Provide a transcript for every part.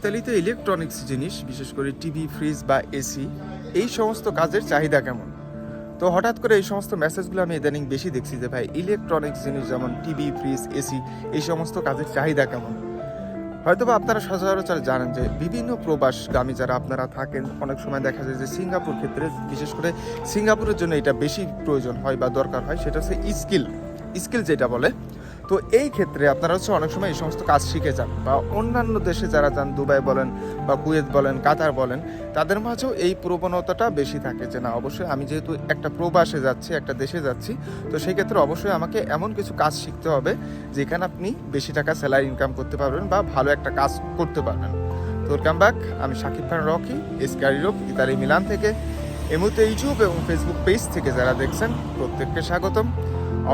ইতালিতে ইলেকট্রনিক্স জিনিস, বিশেষ করে টিভি ফ্রিজ বা এসি এই সমস্ত কাজের চাহিদা কেমন? তো হঠাৎ করে এই সমস্ত মেসেজগুলো আমি ইদানিং বেশি দেখছি যে, ভাই ইলেকট্রনিক্স জিনিস যেমন টিভি ফ্রিজ এসি এই সমস্ত কাজের চাহিদা কেমন? হয়তোবা আপনারা সচরাচর জানেন যে, বিভিন্ন প্রবাসগামী যারা আপনারা থাকেন, অনেক সময় দেখা যায় যে, সিঙ্গাপুর ক্ষেত্রে, বিশেষ করে সিঙ্গাপুরের জন্য এটা বেশি প্রয়োজন হয় বা দরকার হয়, সেটা হচ্ছে স্কিল। স্কিল যেটা বলে তো এই ক্ষেত্রে আপনারা হচ্ছে অনেক সময় এই সমস্ত কাজ শিখে যান বা অন্যান্য দেশে যারা যান, দুবাই বলেন বা কুয়েত বলেন, কাতার বলেন, তাদের মাঝেও এই প্রবণতাটা বেশি থাকে যে না, অবশ্যই আমি যেহেতু একটা প্রবাসে যাচ্ছি, একটা দেশে যাচ্ছি, তো সেই ক্ষেত্রে অবশ্যই আমাকে এমন কিছু কাজ শিখতে হবে যেখানে আপনি বেশি টাকা স্যালারি ইনকাম করতে পারবেন বা ভালো একটা কাজ করতে পারবেন। তো ওয়েলকাম ব্যাক আমি শাকিব খান রকি, এস ক্যারিরোপ ইতালি, মিলান থেকে এই মুহূর্তে ইউটিউব এবং ফেসবুক পেজ থেকে যারা দেখছেন, প্রত্যেককে স্বাগতম।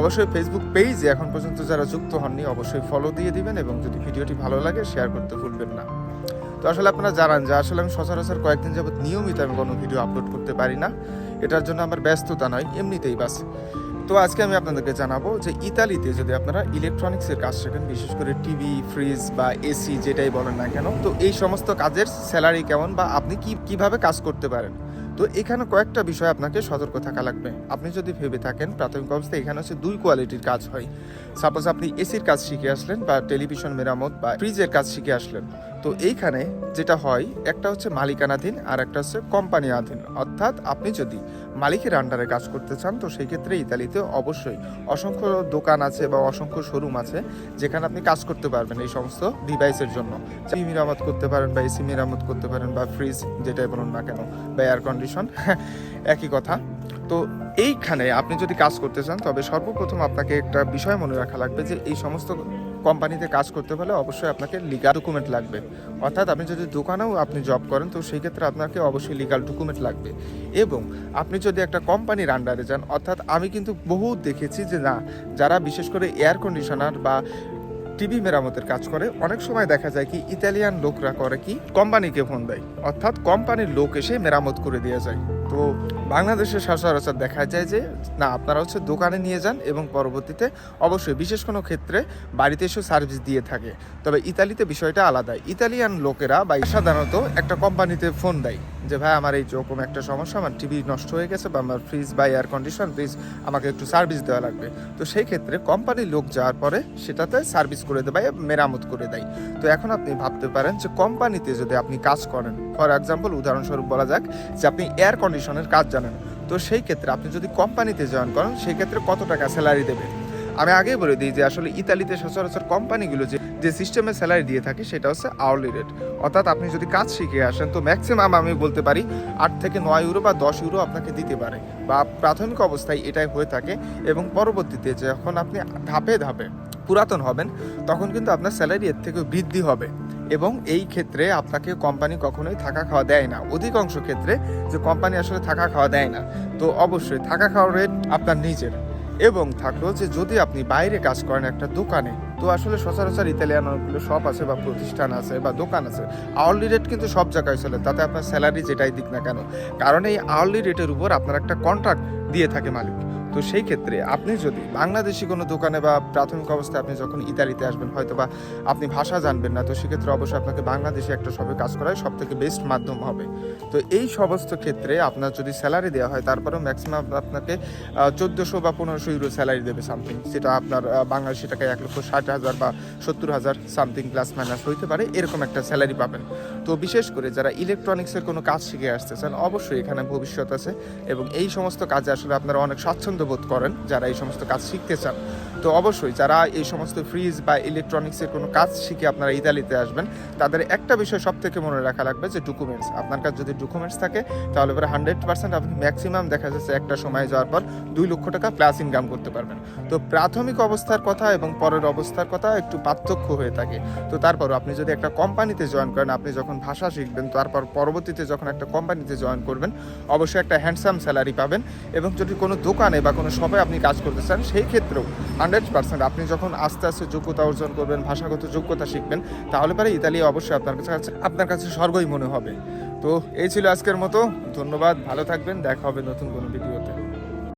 অবশ্যই ফেসবুক পেজে এখন পর্যন্ত যারা যুক্ত হননি, অবশ্যই ফলো দিয়ে দিবেন এবং যদি ভিডিওটি ভালো লাগে শেয়ার করতে ভুলবেন না। তো আসলে আপনারা জানান যে, আসলে আমি সচরাচর কয়েকদিন যাবত নিয়মিত আমি কোনো ভিডিও আপলোড করতে পারি না। এটার জন্য আমার ব্যস্ততা নয়, এমনিতেই বাস। তো আজকে আমি আপনাদেরকে জানাব যে, ইতালিতে যদি আপনারা ইলেকট্রনিক্সের কাজ শেখেন, বিশেষ করে টিভি ফ্রিজ বা এসি যেটাই বলেন না কেন, তো এই সমস্ত কাজের স্যালারি কেমন বা আপনি কি, কীভাবে কাজ করতে পারেন? তো এখানে কয়েকটা বিষয় আপনাকে সতর্ক থাকা লাগবে। আপনি যদি ভেবে থাকেন, প্রাথমিক অবস্থায় এখানে হচ্ছে দুই কোয়ালিটির কাজ হয়। সাপোজ আপনি এসির কাজ শিখে আসলেন বা টেলিভিশন মেরামত বা ফ্রিজের কাজ শিখে আসলেন। তো এইখানে যেটা হয়, একটা হচ্ছে মালিকানাধীন আর একটা হচ্ছে কোম্পানি আধীন অর্থাৎ আপনি যদি মালিকের আন্ডারে কাজ করতে চান, তো সেই ক্ষেত্রে ইতালিতে অবশ্যই অসংখ্য দোকান আছে বা অসংখ্য শোরুম আছে, যেখানে আপনি কাজ করতে পারবেন এই সমস্ত ডিভাইসের জন্য। টিভি মেরামত করতে পারেন বা এসি মেরামত করতে পারেন বা ফ্রিজ যেটাই বলুন না কেন, বা এয়ার কন্ডিশন একই কথা। তো এইখানে আপনি যদি কাজ করতে চান, তবে সর্বপ্রথম আপনাকে একটা বিষয় মনে রাখা লাগবে যে এই সমস্ত কোম্পানিতে কাজ করতে হলে অবশ্যই আপনাকে লিগাল ডকুমেন্ট লাগবে। অর্থাৎ আপনি যদি দোকানেও আপনি জব করেন, তো সেই ক্ষেত্রে আপনাকে অবশ্যই লিগাল ডকুমেন্ট লাগবে। এবং আপনি যদি একটা কোম্পানির আন্ডারে যান, অর্থাৎ আমি কিন্তু বহু দেখেছি যে না, যারা বিশেষ করে এয়ার কন্ডিশনার বা টিভি মেরামতের কাজ করে, অনেক সময় দেখা যায় কি ইতালিয়ান লোকরা করে কি, কোম্পানিকে ফোন দেয়। অর্থাৎ কোম্পানির লোক এসে মেরামত করে দিয়ে যায়। তো বাংলাদেশের সচরাচর দেখা যায় যে, না, আপনারা হচ্ছে দোকানে নিয়ে যান এবং পরবর্তীতে অবশ্যই বিশেষ কোনো ক্ষেত্রে বাড়িতে এসে সার্ভিস দিয়ে থাকে। তবে ইতালিতে বিষয়টা আলাদা। ইতালিয়ান লোকেরা বা সাধারণত একটা কোম্পানিতে ফোন দেয় যে, ভাই, আমার এই রকম একটা সমস্যা, আমার টিভি নষ্ট হয়ে গেছে বা আমার ফ্রিজ বা এয়ার কন্ডিশন ফ্রিজ আমাকে একটু সার্ভিস দেওয়া লাগবে। তো সেই ক্ষেত্রে কোম্পানির লোক যাওয়ার পরে সেটাতে সার্ভিস করে দেয় বা মেরামত করে দেয়। তো এখন আপনি ভাবতে পারেন যে, কোম্পানিতে যদি আপনি কাজ করেন ফর এক্সাম্পল উদাহরণস্বরূপ বলা যাক যে, আপনি এয়ার কন্ডিশনের কাজ জানেন। তো সেই ক্ষেত্রে আপনি যদি কোম্পানিতে জয়েন করেন, সেই ক্ষেত্রে কত টাকা স্যালারি দেবে? আমি আগেই বলে দিই যে আসলে ইতালিতে সচরাচর কোম্পানিগুলো যে যে সিস্টেমে স্যালারি দিয়ে থাকে, সেটা হচ্ছে আওয়ারলি রেট অর্থাৎ আপনি যদি কাজ শিখে আসেন, তো ম্যাক্সিমাম আমি বলতে পারি আট থেকে নয় ইউরো বা দশ ইউরো আপনাকে দিতে পারে। বা প্রাথমিক অবস্থায় এটাই হয়ে থাকে এবং পরবর্তীতে যখন আপনি ধাপে ধাপে পুরাতন হবেন, তখন কিন্তু আপনার স্যালারি এর থেকে বৃদ্ধি হবে। এবং এই ক্ষেত্রে আপনাকে কোম্পানি কখনোই থাকা খাওয়া দেয় না। অধিকাংশ ক্ষেত্রে যে কোম্পানি আসলে থাকা খাওয়া দেয় না, তো অবশ্যই থাকা খাওয়ার রেট আপনার নিজের। এবং থাকল যে যদি আপনি বাইরে কাজ করেন একটা দোকানে, তো আসলে সচরাচর ইতালিয়ান অনেকগুলো শপ আছে বা প্রতিষ্ঠান আছে বা দোকান আছে। আওয়ারলি রেট কিন্তু সব জায়গায় চলে, তাতে আপনার স্যালারি যেটাই দিক না কেন। কারণ এই আওয়ারলি রেটের উপর আপনার একটা কন্ট্রাক্ট দিয়ে থাকে মালিক। তো সেই ক্ষেত্রে আপনি যদি বাংলাদেশি কোনো দোকানে বা প্রাথমিক অবস্থায় আপনি যখন ইতালিতে আসবেন হয়তো বা আপনি ভাষা জানবেন না, তো সেক্ষেত্রে অবশ্যই আপনাকে বাংলাদেশে একটা সবে কাজ করায় সব থেকে বেস্ট মাধ্যম হবে। তো এই সমস্ত ক্ষেত্রে আপনার যদি স্যালারি দেওয়া হয়, তারপরেও ম্যাক্সিমাম আপনাকে চোদ্দোশো বা পনেরোশো ইউরো স্যালারি দেবে সামথিং সেটা আপনার বাংলাদেশি টাকায় এক লক্ষ ষাট হাজার বা সত্তর হাজার সামথিং প্লাস মাইনাস হইতে পারে, এরকম একটা স্যালারি পাবেন। তো বিশেষ করে যারা ইলেকট্রনিক্সের কোনো কাজ শিখে আসতে চান অবশ্যই এখানে ভবিষ্যৎ আছে এবং এই সমস্ত কাজে আসলে আপনারা অনেক স্বাচ্ছন্দ্য বোধ করেন যারা এই সমস্ত কাজ শিখতে চান। তো অবশ্যই যারা এই সমস্ত ফ্রিজ বা ইলেকট্রনিক্সের কোনো কাজ শিখে আপনারা ইতালিতে আসবেন, তাদের একটা বিষয় সব থেকে মনে রাখা লাগবে যে ডকুমেন্টস আপনার কাছে যদি ডকুমেন্টস থাকে, তাহলে পরে হান্ড্রেড পার্সেন্ট আপনি ম্যাক্সিমাম দেখা যাচ্ছে একটা সময় যাওয়ার পর দুই লক্ষ টাকা প্লাস ইনকাম করতে পারবেন। তো প্রাথমিক অবস্থার কথা এবং পরের অবস্থার কথা একটু পার্থক্য হয়ে থাকে। তো তারপর আপনি যদি একটা কোম্পানিতে জয়েন করেন, আপনি যখন ভাষা শিখবেন, তারপর পরবর্তীতে যখন একটা কোম্পানিতে জয়েন করবেন, অবশ্যই একটা হ্যান্ডসাম স্যালারি পাবেন এবং যদি কোনো দোকানে বা কোনো শপে আপনি কাজ করতে চান, সেই ক্ষেত্রেও হান্ড্রেড পার্সেন্ট আপনি যখন আস্তে আস্তে যোগ্যতা অর্জন করবেন, ভাষাগত যোগ্যতা শিখবেন, তাহলে পরে ইতালি অবশ্যই আপনার কাছে আপনার কাছে স্বর্গই মনে হবে। তো এই ছিল আজকের মতো, ধন্যবাদ, ভালো থাকবেন, দেখা হবে নতুন কোনো ভিডিওতে।